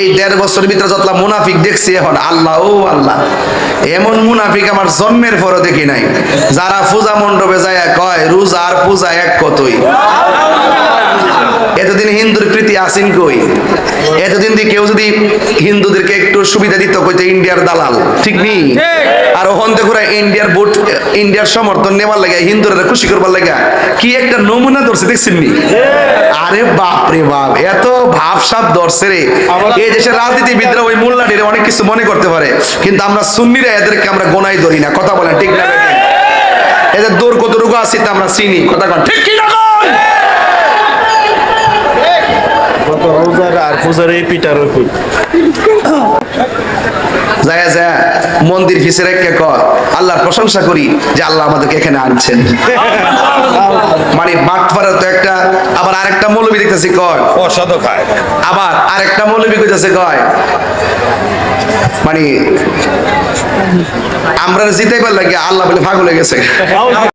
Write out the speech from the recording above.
এই দেড় বছর ভিতরে যতলা মুনাফিক দেখছি এখন, আল্লাহ, ও আল্লাহ। এমন মুনাফিক আমার জন্মের পরও দেখি নাই। যারা পূজা মণ্ডপে যায় কয়, রোজা আর পূজা এক কতই? এতদিন হিন্দুর প্রীতি আসিন কই? এতদিন দিয়ে কেউ যদি হিন্দুদেরকে একটু সুবিধা দিত, কইতে ইন্ডিয়ার দালাল। ঠিক নেই আর ওখান থেকে ইন্ডিয়ার ভোট ইন্ডিয়ার সমর্থন নেওয়ার লাগে হিন্দুরা খুশি করবার লাগে। কি একটা নমুনা ধরছে দেখছেন নি? আরে বাপ রে বাপ এত ভাব সাপ ধরছে রে। এই দেশের রাজনীতিবিদরা ওই মোল্লাটিরে অনেক কিছু মনে করতে পারে কিন্তু আমরা সুন্নিরা এদেরকে আমরা গোনাই ধরি না কথা বলেন ঠিক না এদের দূর কতটুকু আছি তা আমরা চিনি কথা কন। ঠিক কি না কন? কত রোজার আর পূজার এই পিটার ওই যায় যায়। মন্দির ফিসে রেখে কর। আল্লাহর প্রশংসা করি যে আল্লাহ আমাদেরকে এখানে আনছেন। মানে বাটফারা তো একটা আবার আরেকটা মৌলবি দেখতেছি কয়? অসাধু খায়। আবার আরেকটা মৌলবি কইতেছে কয়? মানে আমরা জিতে পারলাম আল্লাহ বলে ভাগ হয়ে গেছে?